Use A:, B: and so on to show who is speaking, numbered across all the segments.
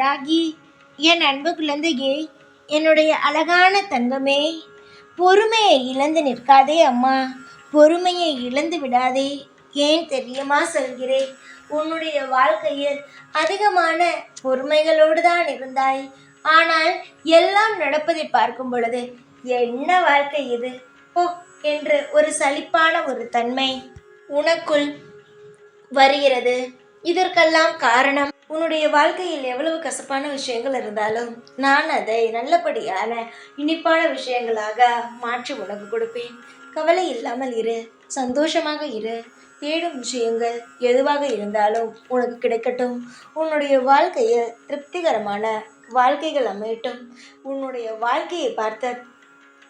A: ராகி என் அன்பு குழந்தையே என்னுடைய அழகான தங்கமே பொறுமையை இழந்து நிற்காதே அம்மா பொறுமையை இழந்து விடாதே ஏன் தெரியுமா சொல்கிறேன்? உன்னுடைய வாழ்க்கையில் அதிகமான பொறுமைகளோடு தான் இருந்தாய். ஆனால் எல்லாம் நடப்பதை பார்க்கும் பொழுது என்ன வாழ்க்கை இது? ஓ என்று ஒரு சலிப்பான ஒரு தன்மை உனக்குள் வருகிறது. இதற்கெல்லாம் காரணம் உன்னுடைய வாழ்க்கையில் எவ்வளவு கசப்பான விஷயங்கள் இருந்தாலும் நான் அதை நல்லபடியான இனிப்பான விஷயங்களாக மாற்றி உனக்கு கொடுப்பேன். கவலை இல்லாமல் இரு சந்தோஷமாக இரு. தேடும் விஷயங்கள் எதுவாக இருந்தாலும் உனக்கு கிடைக்கட்டும். உன்னுடைய வாழ்க்கையில் திருப்திகரமான வாழ்க்கைகள் அமையட்டும். உன்னுடைய வாழ்க்கையை பார்த்த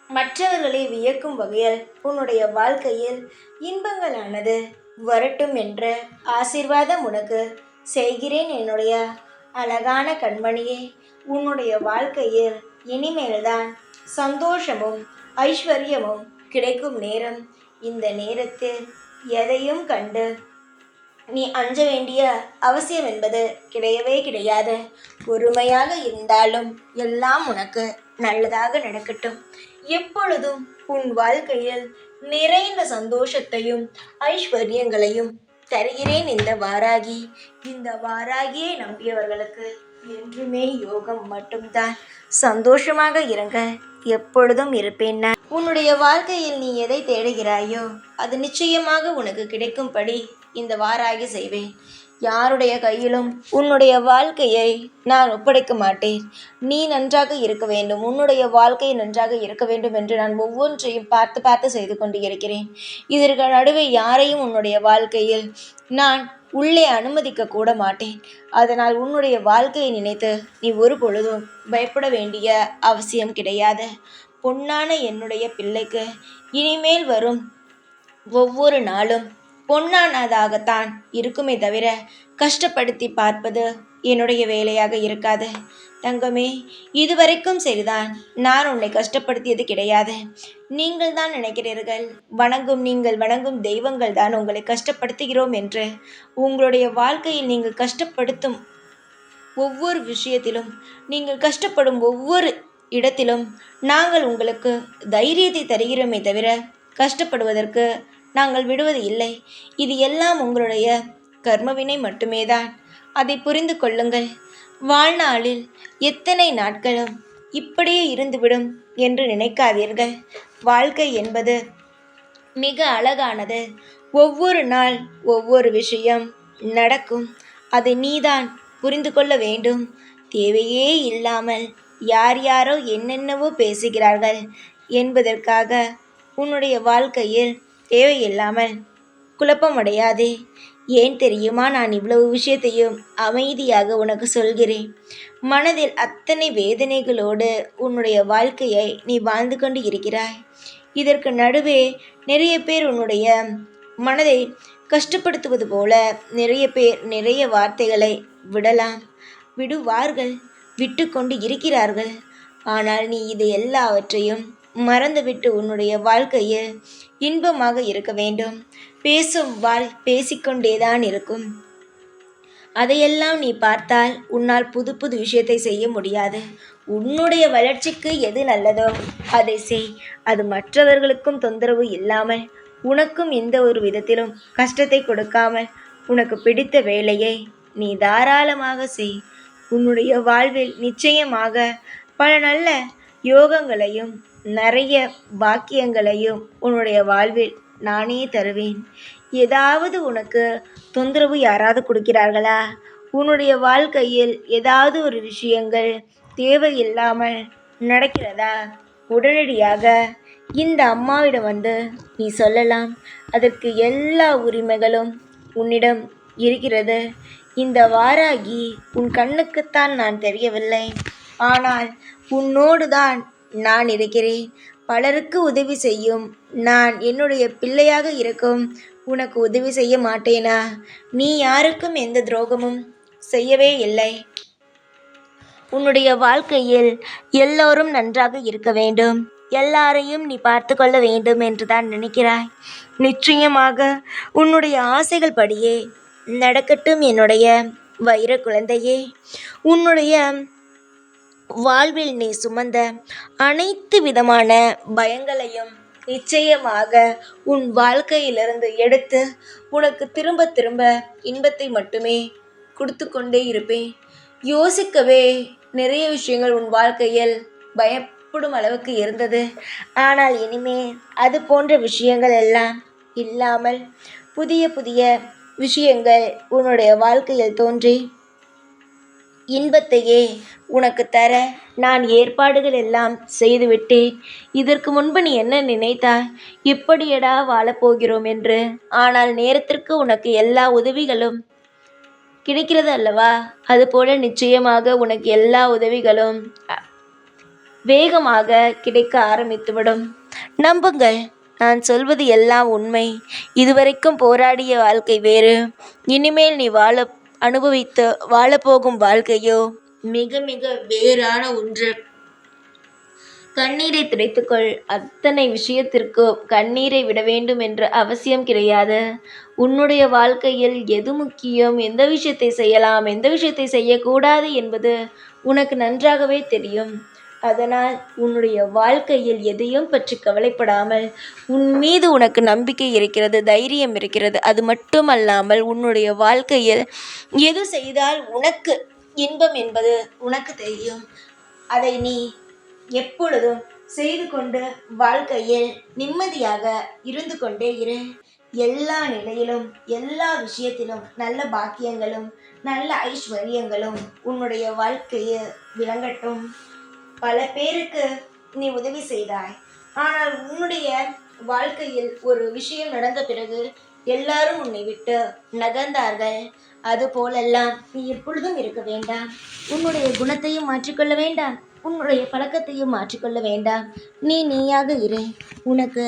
A: மற்றவர்களை வியக்கும் வகையில் உன்னுடைய வாழ்க்கையில் இன்பங்களானது வரட்டும் என்ற ஆசீர்வாதம் உனக்கு செய்கிறேன் என்னுடைய அழகான கண்மணியே. உன்னுடைய வாழ்க்கையில் இனிமேல்தான் சந்தோஷமும் ஐஸ்வர்யமும் கிடைக்கும் நேரம். இந்த நேரத்தில் எதையும் கண்டு நீ அஞ்ச வேண்டிய அவசியம் என்பது கிடையவே கிடையாது. பொறுமையாக இருந்தாலும் எல்லாம் உனக்கு நல்லதாக நடக்கட்டும். எப்பொழுதும் உன் வாழ்க்கையில் நிறைந்த சந்தோஷத்தையும் ஐஸ்வர்யங்களையும் தருகிறேன் இந்த வாராகி. இந்த வாராகியை நம்பியவர்களுக்கு என்றுமே யோகம் மட்டும்தான். சந்தோஷமாக இருங்க. எப்பொழுதும் இருப்பேன் நான். உன்னுடைய வாழ்க்கையில் நீ எதை தேடுகிறாயோ அது நிச்சயமாக உனக்கு கிடைக்கும்படி இந்த வாராகி செய்வேன். யாருடைய கையிலும் உன்னுடைய வாழ்க்கையை நான் ஒப்படைக்க மாட்டேன். நீ நன்றாக இருக்க வேண்டும். உன்னுடைய வாழ்க்கை நன்றாக இருக்க வேண்டும் என்று நான் ஒவ்வொன்றையும் பார்த்து பார்த்து செய்து கொண்டு இருக்கிறேன் இதற்கு நடுவே யாரையும் உன்னுடைய வாழ்க்கையில் நான் உள்ளே அனுமதிக்க கூட மாட்டேன். அதனால் உன்னுடைய வாழ்க்கையை நினைத்து நீ ஒரு பொழுதும் பயப்பட வேண்டிய அவசியம் கிடையாது. பொன்னான என்னுடைய பிள்ளைக்கு இனிமேல் வரும் ஒவ்வொரு நாளும் பொன்னானதாகத்தான் இருக்குமே தவிர கஷ்டப்படுத்தி பார்ப்பது என்னுடைய வேலையாக இருக்காது. தங்கமே இதுவரைக்கும் சரிதான். நான் உன்னை கஷ்டப்படுத்தியது கிடையாது. நீங்கள் தான் நினைக்கிறீர்கள் வணங்கும் நீங்கள் வணங்கும் தெய்வங்கள் தான் உங்களை கஷ்டப்படுத்துகிறோம் என்று. உங்களுடைய வாழ்க்கையில் நீங்கள் கஷ்டப்படுத்தும் ஒவ்வொரு விஷயத்திலும் நீங்கள் கஷ்டப்படும் ஒவ்வொரு இடத்திலும் நாங்கள் உங்களுக்கு தைரியத்தை தருகிறோமே தவிர கஷ்டப்படுவதற்கு நாங்கள் விடுவது இல்லை. இது எல்லாம் உங்களுடைய கர்மவினை மட்டுமே தான் அதை புரிந்து கொள்ளுங்கள். வாழ்நாளில் எத்தனை நாட்களும் இப்படியே இருந்துவிடும் என்று நினைக்காதீர்கள். வாழ்க்கை என்பது மிக அழகானது. ஒவ்வொரு நாள் ஒவ்வொரு விஷயம் நடக்கும். அதை நீதான் புரிந்து கொள்ள வேண்டும். தேவையே இல்லாமல் யார் யாரோ என்னென்னவோ பேசுகிறார்கள் என்பதற்காக உன்னுடைய வாழ்க்கையில் தேவையில்லாமல் குழப்பமடையாதே. ஏன் தெரியுமா? நான் இவ்வளவு விஷயத்தையும் அமைதியாக உனக்கு சொல்கிறேன். மனதில் அத்தனை வேதனைகளோடு உன்னுடைய வாழ்க்கையை நீ வாழ்ந்து கொண்டு இருக்கிறாய். இதற்கு நடுவே நிறைய பேர் உன்னுடைய மனதை கஷ்டப்படுத்துவது போல நிறைய பேர் நிறைய வார்த்தைகளை விடலாம். விடுவார்கள் விட்டு கொண்டு இருக்கிறார்கள். ஆனால் நீ இது எல்லாவற்றையும் மறந்துவிட்டு உன்னுடைய வாழ்க்கையில் இன்பமாக இருக்க வேண்டும். பேசும் வாழ் பேசிக்கொண்டேதான் இருக்கும். அதையெல்லாம் நீ பார்த்தால் உன்னால் புது புது விஷயத்தை செய்ய முடியாது. உன்னுடைய வளர்ச்சிக்கு எது நல்லதோ அதை செய். அது மற்றவர்களுக்கும் தொந்தரவு இல்லாமல் உனக்கும் எந்த ஒரு விதத்திலும் கஷ்டத்தை கொடுக்காமல் உனக்கு பிடித்த வேலையை நீ தாராளமாக செய். உன்னுடைய வாழ்வில் நிச்சயமாக பல நல்ல யோகங்களையும் நிறைய பாக்கியங்களையும் உன்னுடைய வாழ்வில் நானே தருவேன். ஏதாவது உனக்கு தொந்தரவு யாராவது கொடுக்கிறார்களா? உன்னுடைய வாழ்க்கையில் ஏதாவது ஒரு விஷயங்கள் தேவையில்லாமல் நடக்கிறதா? உடனடியாக இந்த அம்மாவிடம் வந்து நீ சொல்லலாம். அதற்கு எல்லா உரிமைகளும் உன்னிடம் இருக்கிறது. இந்த வாராகி உன் கண்ணுக்குத்தான் நான் தெரியவில்லை. ஆனால் உன்னோடு தான் நான் இருக்கிறேன். பலருக்கு உதவி செய்யும். நான் என்னுடைய பிள்ளையாக இருக்கும். உனக்கு உதவி செய்ய மாட்டேனா? நீ யாருக்கும் எந்த துரோகமும் செய்யவே இல்லை. உன்னுடைய வாழ்க்கையில் எல்லோரும் நன்றாக இருக்க வேண்டும். எல்லாரையும் நீ பார்த்து கொள்ள வேண்டும் என்று தான் நினைக்கிறாய். நிச்சயமாக உன்னுடைய ஆசைகள் படியே. நடக்கட்டும் என்னுடைய வைர குழந்தையே. உன்னுடைய வாழ்வில் நீ சுமந்த அனைத்து விதமான பயங்களையும் நிச்சயமாக உன் வாழ்க்கையிலிருந்து எடுத்து உனக்கு திரும்ப திரும்ப இன்பத்தை மட்டுமே கொடுத்து கொண்டே இருப்பேன். யோசிக்கவே நிறைய விஷயங்கள் உன் வாழ்க்கையில் பயப்படும் அளவுக்கு இருந்தது. ஆனால் இனிமே அது போன்ற விஷயங்கள் எல்லாம் இல்லாமல் புதிய புதிய விஷயங்கள் உன்னுடைய வாழ்க்கையில் தோன்றி இன்பத்தையே உனக்கு தர நான் ஏற்பாடுகள் எல்லாம் செய்துவிட்டேன். இதற்கு முன்பு நீ என்ன நினைத்தாய்? இப்படியடா வாழப்போகிறோம் என்று. ஆனால் நேரத்திற்கு உனக்கு எல்லா உதவிகளும் கிடைக்கிறது அல்லவா? அதுபோல நிச்சயமாக உனக்கு எல்லா உதவிகளும் வேகமாக கிடைக்க ஆரம்பித்துவிடும். நம்புங்கள் நான் சொல்வது எல்லாம் உண்மை. இதுவரைக்கும் போராடிய வாழ்க்கை வேறு. இனிமேல் நீ வாழ அனுபவித்து வாழப்போகும் வாழ்க்கையோ? மிக மிக வேறான ஒன்று. கண்ணீரை துடைத்துக்கொள். அத்தனை விஷயத்திற்கும் கண்ணீரை விட வேண்டும் என்ற அவசியம் கிடையாது. உன்னுடைய வாழ்க்கையில் எது முக்கியம்? எந்த விஷயத்தை செய்யலாம்? எந்த விஷயத்தை செய்யக்கூடாது என்பது உனக்கு நன்றாகவே தெரியும். அதனால் உன்னுடைய வாழ்க்கையில் எதையும் பற்றி கவலைப்படாமல் உன் மீது உனக்கு நம்பிக்கை இருக்கிறது தைரியம் இருக்கிறது அது மட்டுமல்லாமல் உன்னுடைய வாழ்க்கையில் எது செய்தால் உனக்கு இன்பம் என்பது உனக்கு தெரியும். அதை நீ எப்பொழுதும் செய்து கொண்டு வாழ்க்கையில் நிம்மதியாக இருந்து கொண்டே இரு. எல்லா நிலையிலும் எல்லா விஷயத்திலும் நல்ல பாக்கியங்களும் நல்ல ஐஸ்வர்யங்களும் உன்னுடைய வாழ்க்கையில் விளங்கட்டும். பல பேருக்கு நீ உதவி செய்தாய். ஆனால் உன்னுடைய வாழ்க்கையில் ஒரு விஷயம் நடந்த பிறகு எல்லாரும் உன்னை விட்டு நகர்ந்தார்கள். அது போலெல்லாம் நீ எப்பொழுதும் இருக்க வேண்டாம். உன்னுடைய குணத்தையும் மாற்றிக்கொள்ள வேண்டாம். உன்னுடைய பழக்கத்தையும் மாற்றிக்கொள்ள வேண்டாம். நீ நீயாக இரு. உனக்கு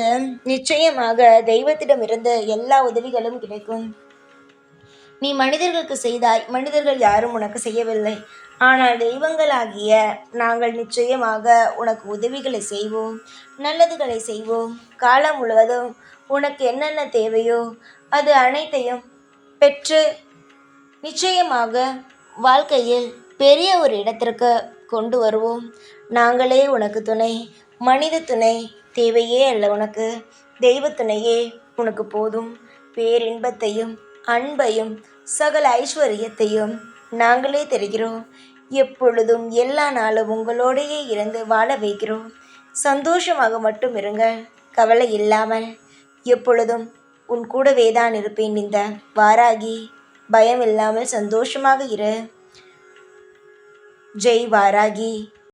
A: நிச்சயமாக தெய்வத்திடமிருந்து எல்லா உதவிகளும் கிடைக்கும். நீ மனிதர்களுக்கு செய்தாய். மனிதர்கள் யாரும் உனக்கு செய்யவில்லை. ஆனால் தெய்வங்களாகிய நாங்கள் நிச்சயமாக உனக்கு உதவிகளை செய்வோம் நல்லதுகளை செய்வோம். காலம் முழுவதும் உனக்கு என்னென்ன தேவையோ அது அனைத்தையும் பெற்று நிச்சயமாக வாழ்க்கையில் பெரிய ஒரு இடத்திற்கு கொண்டு வருவோம். நாங்களே உனக்கு துணை மனித துணை தேவையே அல்ல உனக்கு. தெய்வ துணையே உனக்கு போதும். பேரின்பத்தையும் அன்பையும் சகல ஐஸ்வர்யத்தையும் நாங்களே தெரிகிறோம். எப்பொழுதும் எல்லா நாளும் உங்களோடையே இருந்து வாழ வைக்கிறோம். சந்தோஷமாக மட்டும் இருங்கள் கவலை இல்லாமல். எப்பொழுதும் உன் கூடவே தான் இருப்பேன் இந்த வாராகி. பயம் இல்லாமல் சந்தோஷமாக இரு. ஜெய் வாராகி.